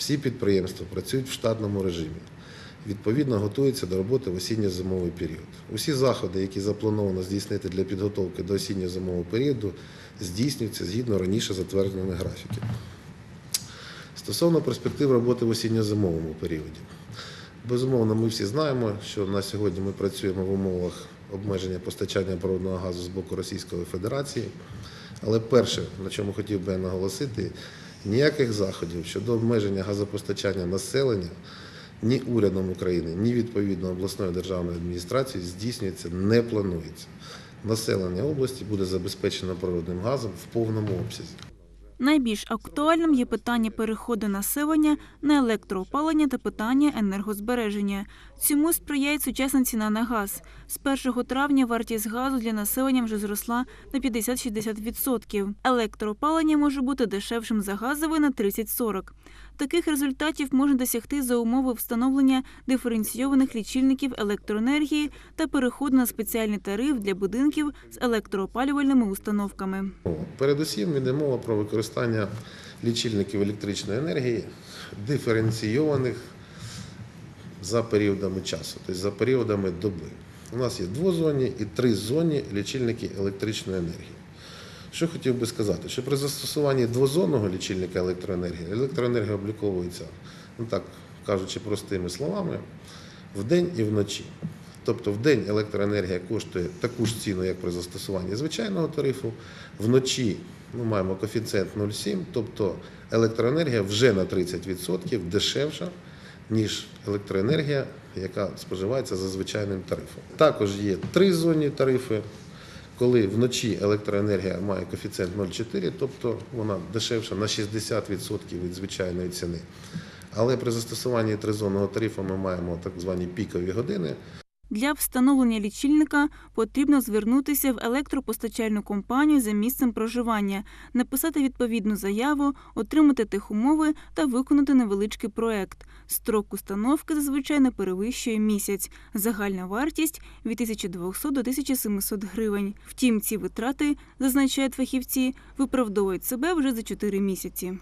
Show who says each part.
Speaker 1: Всі підприємства працюють в штатному режимі. Відповідно, готуються до роботи в осінньо-зимовий період. Усі заходи, які заплановано здійснити для підготовки до осінньо-зимового періоду, здійснюються згідно раніше затверджених графіків. Стосовно перспектив роботи в осінньо-зимовому періоді. Безумовно, ми всі знаємо, що на сьогодні ми працюємо в умовах обмеження постачання природного газу з боку Російської Федерації. Але перше, на чому хотів би я наголосити, ніяких заходів щодо обмеження газопостачання населення ні урядом України, ні відповідно обласною державною адміністрацією здійснюється не планується. Населення області буде забезпечено природним газом в повному обсязі.
Speaker 2: Найбільш актуальним є питання переходу населення на електроопалення та питання енергозбереження. Цьому сприяє сучасна ціна на газ. З 1 травня вартість газу для населення вже зросла на 50-60%. Електроопалення може бути дешевшим за газове на 30-40%. Таких результатів можна досягти за умови встановлення диференційованих лічильників електроенергії та переходу на спеціальний тариф для будинків з електроопалювальними установками.
Speaker 1: Передусім йде мова про використання лічильників електричної енергії, диференційованих за періодами часу, тобто за періодами доби. У нас є двозонні і тризонні лічильники електричної енергії. Що хотів би сказати, що при застосуванні двозонного лічильника електроенергії електроенергія обліковується, ну так кажучи простими словами, вдень і вночі. Тобто вдень електроенергія коштує таку ж ціну, як при застосуванні звичайного тарифу. Вночі ми маємо коефіцієнт 0,7, тобто електроенергія вже на 30% дешевша, ніж електроенергія, яка споживається за звичайним тарифом. Також є тризонні тарифи, коли вночі електроенергія має коефіцієнт 0,4, тобто вона дешевша на 60% від звичайної ціни. Але при застосуванні тризонного тарифу ми маємо так звані пікові години,
Speaker 2: Для встановлення лічильника потрібно звернутися в електропостачальну компанію за місцем проживання, написати відповідну заяву, отримати техумови та виконати невеличкий проект. Строк установки зазвичай не перевищує місяць. Загальна вартість від 1200 до 1700 гривень. Втім, ці витрати, зазначають фахівці, виправдовують себе вже за 4 місяці.